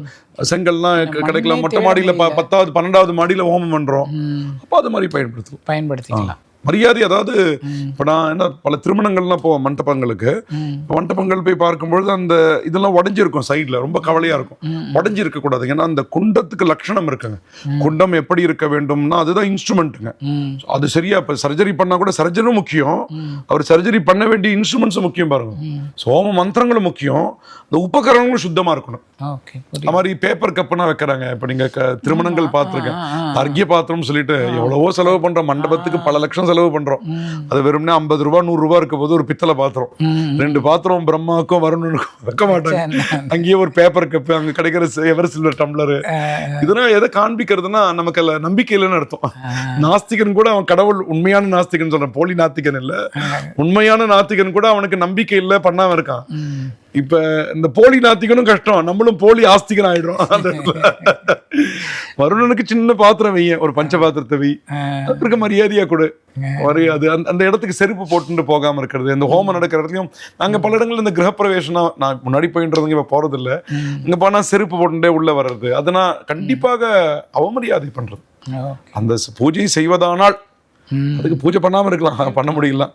செங்கல்லாம் க- கிடைக்கல மண்ணே மொட்டை மாடியில. பத்தாவது பன்னெண்டாவது மாடியில ஹோமம் பண்றோம். அப்போ அது மாதிரி பயன்படுத்தலாம். பயன்படுத்திக்கலாம். மரியாதை அதாவது இப்போ நான் என்ன பல திருமணங்கள்லாம் போவேன் மண்டபங்களுக்கு. மண்டபங்கள் போய் பார்க்கும்பொழுது அந்த இதெல்லாம் உடஞ்சிருக்கும் சைடுல ரொம்ப கவலையா இருக்கும். ம். உடஞ்சி இருக்க கூடாது ஏன்னா அந்த குண்டத்துக்கு லட்சணம் இருக்குங்க. குண்டம் எப்படி இருக்க வேண்டும்னா அதுதான் இன்ஸ்ட்ருமெண்ட்டுங்க அது சரியா இப்ப சர்ஜரி பண்ணா கூட சர்ஜனும் முக்கியம். அவர் சர்ஜரி பண்ண வேண்டிய இன்ஸ்ட்ருமெண்ட்ஸும் முக்கியம் பாருங்க. சோம மந்திரங்களும் முக்கியம். இந்த உபகரணங்களும் சுத்தமா இருக்கணும். அந்த மாதிரி பேப்பர் கப்புனா வைக்கிறாங்க. இப்ப நீங்க க- திருமணங்கள் பார்த்திருக்கேன். அர்க்கிய பாத்திரம் சொல்லிட்டு எவ்வளவோ செலவு பண்றோம். மண்டபத்துக்கு பல லட்சம் செலவு பண்றோம். ம், அது வெறும்னே ஐம்பது ரூபா நூறு ரூபா இருக்க போது ஒரு பித்தளை பாத்திரம். ரெண்டு பாத்திரம் பிரம்மாக்கும் வருணுக்கும் வைக்க மாட்டாங்க. அங்கேயே ஒரு பேப்பர் கப்பு அங்க கிடைக்கிற எவர் சில்வர் டம்ளர் இதெல்லாம் எதை காண்பிக்கிறதுனா நமக்கு அதுல நம்பிக்கை இல்லைன்னு அர்த்தம் நாஸ்திகன் கூட அவன் கடவுள் உண்மையான நாஸ்திகன் சொல்றேன். போலி நாத்திகன் இல்ல. உண்மையான நாத்திகன் கூட அவனுக்கு நம்பிக்கை இல்ல பண்ணாம இருக்கான். இப்ப இந்த போலி நாத்திகனும் கஷ்டம். நம்மளும் போலி ஆஸ்திகன் ஆயிடுறோம் அந்த. வருணனுக்கு சின்ன பாத்திரம் வைய ஒரு பஞ்ச பாத்திரத்தை வை. இருக்க மரியாதையா கொடு. ஒரு அது அந்த அந்த இடத்துக்கு செருப்பு போட்டுட்டு போகாம இருக்கிறது. இந்த ஹோமம் நடக்கிற இடத்துலயும் நாங்க பல இடங்கள்ல இந்த கிரகப்பிரவேசனா நான் முன்னாடி போயின்றதுங்க இப்ப போறது இல்ல இங்க போனா செருப்பு போட்டுட்டே உள்ள வர்றது. அதை நான் கண்டிப்பாக அவமரியாதை பண்றது. அந்த பூஜை செய்வதானால் அதுக்கு பூஜை பண்ணாம இருக்கலாம். பண்ண முடியல.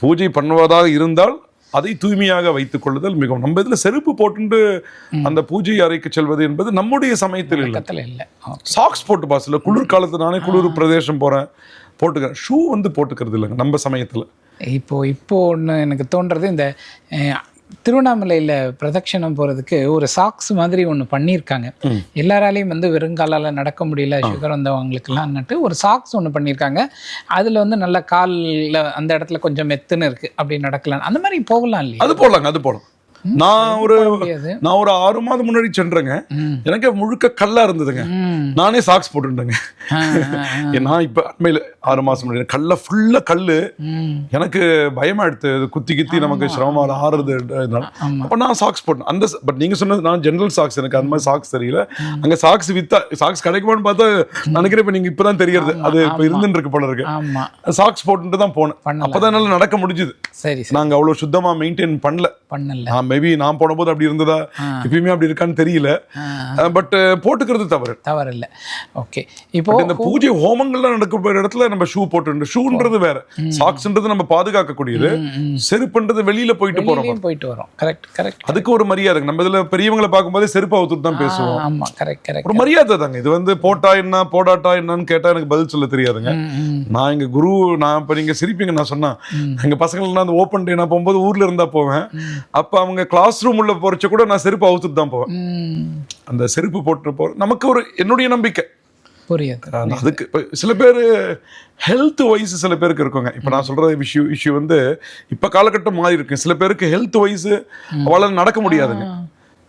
பூஜை பண்ணுவதாக இருந்தால் அதை தூய்மையாக வைத்துக் கொள்ளுதல் மிகவும். நம்ம இதுல செருப்பு போட்டுண்டு அந்த பூஜை அறைக்கு செல்வது என்பது நம்முடைய சமயத்தில் இல்லை. இல்லை. சாக்ஸ் போட்டு பாசல குளிர் காலத்து நானே குளிர் பிரதேசம் போறேன். போட்டுக்கிறேன். ஷூ வந்து போட்டுக்கிறது இல்லைங்க நம்ம சமயத்துல. இப்போ இப்போ ஒன்று எனக்கு தோன்றது இந்த திருவண்ணாமலையில் பிரதட்சணம் போகிறதுக்கு ஒரு சாக்ஸ் மாதிரி ஒன்று பண்ணியிருக்காங்க. எல்லாராலையும் வந்து வெறுங்காலால் நடக்க முடியல சுகர் வந்தவங்களுக்குலாம்னுட்டு ஒரு சாக்ஸ் ஒன்று பண்ணியிருக்காங்க. அதில் வந்து நல்ல காலில் அந்த இடத்துல கொஞ்சம் மெத்துன்னு இருக்குது அப்படி நடக்கலாம். அந்த மாதிரி போகலாம் இல்லையா? அது போடலாங்க அது போடலாம். நான் ஒரு நான் ஒரு ஆறு மாதம் முன்னாடி சென்றேங்க. எனக்கு முழுக்க கல்லா இருந்ததுங்க. நானே சாக்ஸ் போட்டுட்டேங்க. நான் இப்ப அண்மையில ஆறு மாசம் முன்னாடி கல்ல ஃபுல்லா கல்லு. எனக்கு பயமா எடுத்து குத்தி கித்தி நமக்கு சிரமமா ஆறுறது. அப்ப நான் சாக்ஸ் போட்டேன். அந்த பட் நீங்க சொன்னது நான் ஜெனரல் சாக்ஸ் எனக்கு அந்த மாதிரி சாக்ஸ் தெரியல. அங்க சாக்ஸ் வித்தா சாக்ஸ் கிடைக்குமான்னு பார்த்தா நினைக்கிறேன் இப்ப நீங்க இப்பதான் தெரியறது. அது இப்ப இருந்துட்டு இருக்கு போல இருக்கு. சாக்ஸ் போட்டுட்டு தான் போனேன். அப்பதான் என்னால நடக்க முடிஞ்சுது. சரி நாங்க அவ்வளவு சுத்தமா மெயின்டைன் பண்ணல. பண்ணல. மேபி நான் போனபோது அப்படி இருந்ததா? இப்பயுமே அப்படி இருக்கான்னு தெரியல. பட் போட்டுக்கிறது தவறு. தவறில்லை. ஓகே இப்போ இந்த பூஜை ஹோமங்கள்லாம் நடக்கிற இடத்துல நம்ம ஷூ போட்டு ஷூன்றது வேற. சாக்ஸ்ன்றது நம்ம பாதுகாக்கக்கூடியது. செருப்புன்றது வெளியில போயிட்டு போறோம். போயிட்டு வரோம். கரெக்ட் கரெக்ட் அதுக்கு ஒரு மரியாதை நம்ம இதுல பெரியவங்களை பார்க்கும்போது செருப்பு அவுத்துட்டு தான் பேசுவோம். ஆமா. கரெக்ட் கரெக்ட் ஒரு மரியாதை தாங்க. இது வந்து போட்டா என்ன போடாட்டா என்னன்னு கேட்டா எனக்கு பதில் சொல்ல தெரியாதுங்க. நான் எங்க குரு நான் இப்ப நீங்க சிரிப்பீங்க நான் சொன்னா எங்க பசங்களுக்கு அந்த ஓப்பன் டே நான் போகும்போது ஊர்ல இருந்தா போவேன். அப்ப அவங்க கிளாஸ் ரூம் உள்ள போறச்ச கூட நான் செருப்பு அவுத்துட்டு தான் போவேன். அந்த செருப்பு போட்டு போற நமக்கு ஒரு என்னுடைய நம்பிக்கை. புரியுது அதுக்கு சில பேர் ஹெல்த் வைஸ் சில பேருக்கு இருக்குங்க. இப்ப நான் சொல்ற விஷயம் இஷ்யூ வந்து இப்ப காலகட்டம் மாறி இருக்கு சில பேருக்கு ஹெல்த் வைஸ் அவளால நடக்க முடியாதுங்க.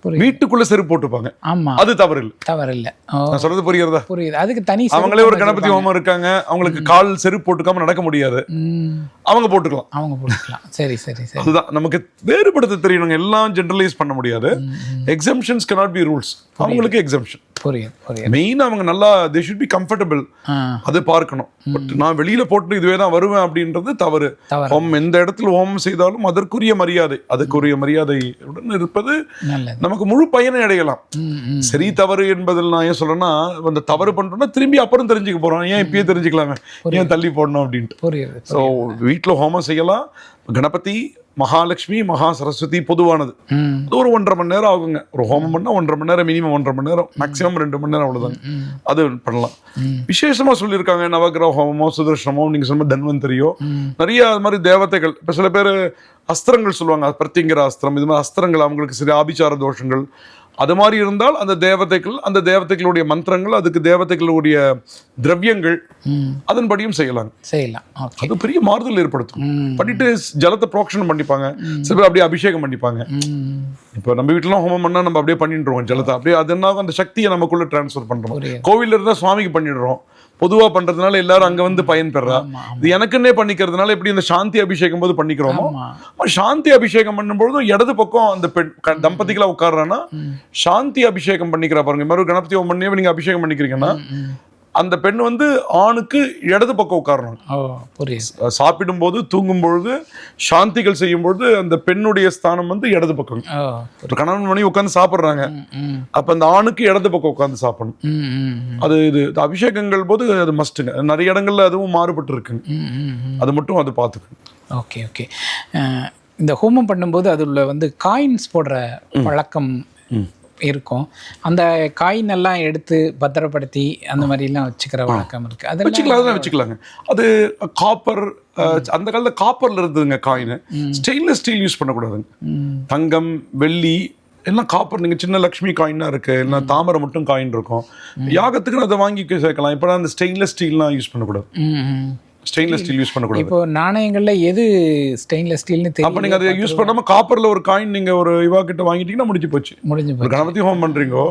வீட்டுக்குள்ள செருப்பு போட்டுப்பாங்க ஆமா. அது தவறு இல்லை தவறில்லை. ஓ. நான் சொல்றது புரியுறதா புரியுது. அதுக்கு தனி அவங்களே ஒரு கணபதி ஹோமம் இருக்காங்க. அவங்களுக்கு கால் செருப்பு போட்டுக்காம நடக்க முடியாது. அவங்க போட்டுக்கலாம். அவங்க போட்டுக்கலாம். சரி சரி சரி. அதுதான். நமக்கு வேறுபடுத்த தெரியணுங்க எல்லாம் ஜெனரலைஸ் பண்ண முடியாது. எக்ஸம்ஷன்ஸ் cannot பி ரூல்ஸ் அவங்களுக்கு எக்ஸம்ஷன் புரியுது மெயின் அவங்க நல்லா தே ஷுட் பி கம்ஃபர்டபுள் அது பார்க்கணும். பட் நான் வெளியில போட்டு இதுவே தான் வருவேன் அப்படின்றது தவறு. ஹோமம் எந்த இடத்துல ஹோமம் செய்தாலும் அதற்குரிய மரியாதை அதுக்குரிய மரியாதையுடன் இருப்பது நல்லது. நமக்கு முழு பயனை அடையலாம். சரி தவறு என்பதில் நான் ஏன் சொல்றேன்னா அந்த தவறு பண்றோம்னா திரும்பி அப்புறம் தெரிஞ்சுக்க போறோம். ஏன் இப்பயே தெரிஞ்சுக்கலாமே? ஏன் தள்ளி போடணும் அப்படின்ட்டு. ஸோ வீட்டில் ஹோமம் செய்யலாம். கணபதி மகாலட்சுமி மகா சரஸ்வதி பொதுவானது. அது ஒரு ஒன்றரை மணி நேரம் ஆகுங்க. ஒரு ஹோமம் பண்ணா ஒன்றரை மணி நேரம் மினிமம் ஒன்றரை மணி நேரம் மேக்ஸிமம் ரெண்டு மணி நேரம் அவ்வளவுதாங்க. அது பண்ணலாம். விசேஷமா சொல்லியிருக்காங்க நவகிரக ஹோமமோ சுதர்ஷனமோ நீங்க சொன்ன தன்வந்தரியோ நிறைய அது மாதிரி தேவதைகள் இப்ப சில பேர் அஸ்திரங்கள் சொல்லுவாங்க பிரத்திங்கிற அஸ்திரம் இது மாதிரி அஸ்திரங்கள் அவங்களுக்கு சரி ஆபிச்சார தோஷங்கள் அது மாதிரி இருந்தால் அந்த தேவதைகள் அந்த தேவதைகளுடைய மந்திரங்கள் அதுக்கு தேவதைகளுடைய திரவியங்கள் அதன்படியும் செய்யலாம். செய்யலாம். அது பெரிய மாறுதல் ஏற்படுத்தும். பண்ணிட்டு ஜலத்தை புரோக்ஷனம் பண்ணிப்பாங்க. சில பேர் அப்படியே அபிஷேகம் பண்ணிப்பாங்க. இப்போ நம்ம வீட்டுலாம் ஹோமம் பண்ணா நம்ம அப்படியே பண்ணிடுறோம் ஜலத்தை. அப்படியே அது என்ன அந்த சக்தியை நமக்குள்ள டிரான்ஸ்ஃபர் பண்றோம். புரியுது. கோவில்ல இருந்தா சுவாமிக்கு பண்ணிடுறோம். பொதுவா பண்றதுனால எல்லாரும் அங்க வந்து பயன் பெறா இது எனக்குன்னே பண்ணிக்கிறதுனால எப்படி இந்த சாந்தி அபிஷேகம் போது பண்ணிக்கிறோமோ? சாந்தி அபிஷேகம் பண்ணும்பொழுது இடது பக்கம் அந்த பெண் தம்பதிகளா உட்கார்றான்னா சாந்தி அபிஷேகம் பண்ணிக்கிறா பாருங்க. மாதிரி கணபதி ஹோமம் பண்ணி நீங்க அபிஷேகம் பண்ணிக்கிறீங்கன்னா அந்த பெண் வந்து ஆணுக்கு இடது பக்கம் உட்காரணும். ஓ புரியுது. சாப்பிடும்போது தூங்கும் பொழுது சாந்திகள் செய்யும் பொழுது அந்த பெண்ணுடைய ஸ்தானம் வந்து இடது பக்கம். ஒரு கணவன் மணி உட்காந்து சாப்பிடுறாங்க. அப்ப அந்த ஆணுக்கு இடது பக்கம் உட்காந்து சாப்பிடணும். அது இது அபிஷேகங்கள் போது அது மஸ்ட்டுங்க நிறைய இடங்கள்ல அதுவும் மாறுபட்டு இருக்குங்க அது மட்டும் அது பார்த்துக்கணும் ஓகே ஓகே. இந்த ஹோமம் பண்ணும்போது அதில் வந்து காயின்ஸ் போடுற பழக்கம் இருக்கும். அந்த காயின் எல்லாம் எடுத்து பத்திரப்படுத்தி அந்த மாதிரிலாம் வச்சுக்கிற வழக்கம் இருக்கு. அதெல்லாம் வச்சுக்கலாம் அதெல்லாம் வச்சுக்கலாங்க. அது காப்பர் அந்த காலத்துல காப்பர்ல இருந்ததுங்க காயின். ஸ்டெயின்லெஸ் ஸ்டீல் யூஸ் பண்ணக்கூடாதுங்க. தங்கம் வெள்ளி எல்லாம் காப்பர் நீங்க சின்ன லக்ஷ்மி காயினா இருக்கு. இல்லை தாமரை மட்டும் காயின் இருக்கும். யாகத்துக்கு அதை வாங்கி சேர்க்கலாம். இப்போ அந்த ஸ்டெயின்லெஸ் ஸ்டீல்லாம் யூஸ் பண்ணக்கூடாது. ஸ்டெயின்லெஸ் ஸ்டீல் யூஸ் பண்ணக்கூடாது. இப்போ நாணயங்கள்ல எது ஸ்டெயின்லெஸ் ஸ்டீல்னு அப்ப தெரியும் நீங்க அதை யூஸ் பண்ணாம காப்பர்ல ஒரு காயின் நீங்க ஒரு இவா கிட்ட வாங்கிட்டீங்கன்னா முடிஞ்சு போச்சு. முடிஞ்சு போச்சு. கணபதி ஹோமம் பண்றீங்கோ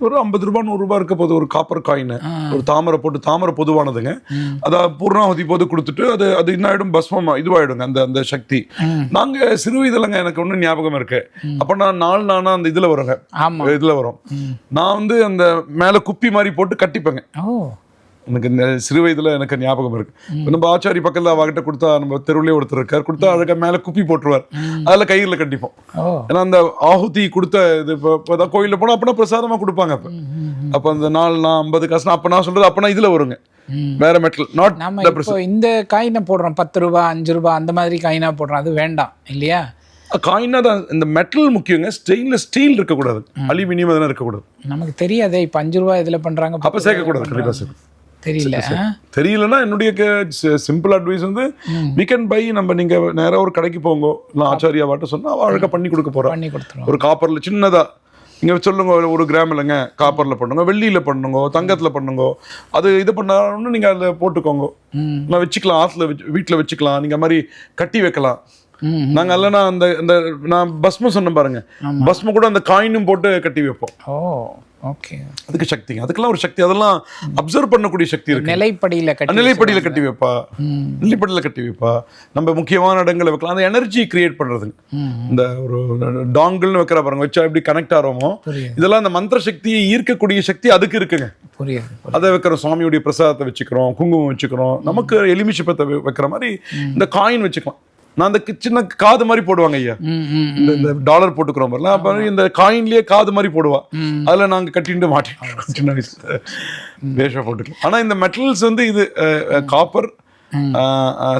ஒரு ஐம்பது ரூபாய் நூறு ரூபாய் இருக்க போது ஒரு காப்பர் காயின். ஒரு தாமரை போட்டு தாமரை பொதுவானதுங்க. அதை பூர்ணாவதி போது கொடுத்துட்டு அது அது என்ன ஆயிடும்? பஸ்மம் இதுவாயிடுங்க அந்த அந்த சக்தி. ம். நாங்க சிறு வயதுலங்க எனக்கு ஒன்றும் ஞாபகம் இருக்கு. அப்ப நான் நாலு நானா அந்த இதுல வருங்க ஆமா. இதுல வரும். நான் வந்து அந்த மேல குப்பி மாதிரி போட்டு கட்டிப்பேங்க. ஓ. எனக்கு சிறு வயதுல எனக்கு ஞாபகம் இருக்கு. நம்ம ஆச்சாரி பக்கத்துல அவகிட்ட கொடுத்தா நம்ம தெருவுலயே ஒருத்தர் இருக்கார். கொடுத்தா அதுக்கு மேல குப்பி போட்டுருவார். அதுல கயிறுல கட்டிப்போம் ஏன்னா அந்த ஆಹುತಿ கொடுத்த இது இப்போ கோயிலில் போனால் அப்பனா பிரசாதமா கொடுப்பாங்க அப்போ. அப்போ அந்த நாலு நான் ஐம்பது காசு அப்போ நான் சொல்றது அப்பனா இதுல வருங்க. வேற மெட்டல் நாட் நம்ம இப்போ இந்த காயினை போடுறோம். பத்து ரூபா அஞ்சு ரூபா அந்த மாதிரி காயினா போடுறோம். அது வேண்டாம் இல்லையா? காயினா தான் இந்த மெட்டல் முக்கியங்க ஸ்டெயின்லெஸ் ஸ்டீல் இருக்கக்கூடாது. அலுமினியம் அதெல்லாம் இருக்கக்கூடாது. நமக்கு தெரியாதே இப்போ அஞ்சு ரூபா இதில் பண்ணுறாங்க அப்போ சேர்க்கக்கூடாது கண்டிப்பாக சார் தெரியல? தெரியலன்னா என்னுடைய சிம்பிள் அட்வைஸ் வந்து we can பை நம்ம நீங்க நேரா ஒரு கடைக்கு போங்க இல்லை ஆச்சாரியா வாட்ட சொன்னா அவ அழகா பண்ணி கொடுக்க போறா. பண்ணி கொடுத்துருவோம் ஒரு காப்பர்ல சின்னதா நீங்க சொல்லுங்க ஒரு- கிராம் இல்லைங்க காப்பர்ல பண்ணுங்க வெள்ளியில பண்ணுங்க தங்கத்துல பண்ணுங்க அது இது பண்ணாலும் நீங்க அதுல போட்டுக்கோங்க. நான் வச்சுக்கலாம் ஆத்துல வச்சு வீட்டுல வச்சுக்கலாம் நீங்க மாதிரி கட்டி வைக்கலாம். ம் நாங்க இல்லைன்னா அந்த அந்த நான் பஸ்மம் சொன்னேன் பாருங்க. பஸ்மம் கூட அந்த காயினும் போட்டு கட்டி வைப்போம். ஓ. ஓகே அதுக்கு சக்திங்க அதுக்கெல்லாம் ஒரு சக்தி. அதெல்லாம் அப்சர்வ் பண்ணக்கூடிய சக்தி இருக்கு. நிலைப்படியில் கட்டி நிலைப்படியில கட்டி வைப்பா. நிலைப்படியில கட்டி வைப்பா. நம்ம முக்கியமான இடங்களை வைக்கலாம். அந்த எனர்ஜி கிரியேட் பண்றதுங்க ம் இந்த ஒரு டாங்கிள்னு வைக்கிற பாருங்க. வச்சா எப்படி கனெக்ட் ஆகிறோமோ இதெல்லாம் அந்த மந்திர சக்தியை ஈர்க்கக்கூடிய சக்தி அதுக்கு இருக்குங்க. புரியுது அதை வைக்கிறோம் சுவாமியுடைய பிரசாதத்தை வச்சுக்கிறோம் குங்குமம் வச்சுக்கிறோம். நமக்கு எலுமிச்சப்பத்தை வைக்கிற மாதிரி இந்த காயின் வச்சுக்கலாம். நான் அந்த சின்ன காது மாதிரி போடுவாங்க ஐயா. இந்த டாலர் போட்டுக்கிறோம் பாருங்க. அப்ப இந்த காயின்லயே காது மாதிரி போடுவா. அதுல நாங்க கட்டிட்டு மாட்டிட்டு சின்ன வயசுல. வேஷம் போட்டுக்கலாம். ஆனா இந்த மெட்டல்ஸ் வந்து இது காப்பர்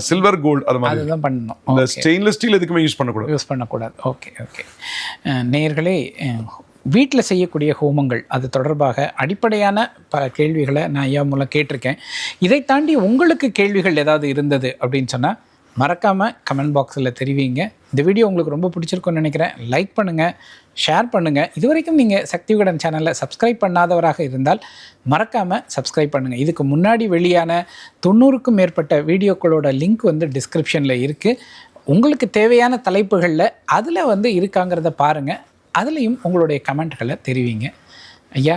சில்வர் கோல்டு அது மாதிரி. அதுதான் பண்ணணும். இந்த ஸ்டெயின்லெஸ் ஸ்டீல் எதுக்குமே யூஸ் பண்ணக்கூடாது. யூஸ் பண்ணக்கூடாது. ஓகே ஓகே நேயர்களே வீட்டில் செய்யக்கூடிய ஹோமங்கள் அது தொடர்பாக அடிப்படையான ப கேள்விகளை நான் ஐயா மூலம் கேட்டிருக்கேன். இதை தாண்டி உங்களுக்கு கேள்விகள் ஏதாவது இருந்தது அப்படின்னு சொன்னால் மறக்காமல் கமெண்ட் பாக்ஸில் தெரிவிங்க. இந்த வீடியோ உங்களுக்கு ரொம்ப பிடிச்சிருக்கும்னு நினைக்கிறேன். லைக் பண்ணுங்கள் ஷேர் பண்ணுங்கள் இது வரைக்கும் நீங்கள் சக்தி விகடன் சேனலை சப்ஸ்கிரைப் பண்ணாதவராக இருந்தால் மறக்காமல் சப்ஸ்கிரைப் பண்ணுங்கள் இதுக்கு முன்னாடி வெளியான தொண்ணூறுக்கும் மேற்பட்ட வீடியோக்களோட லிங்க் வந்து டிஸ்கிரிப்ஷனில் இருக்குது உங்களுக்கு தேவையான தலைப்புகளில் அதில் வந்து இருக்காங்கிறத பாருங்கள் அதுலேயும் உங்களுடைய கமெண்ட்களை தெரிவிங்க. ஐயா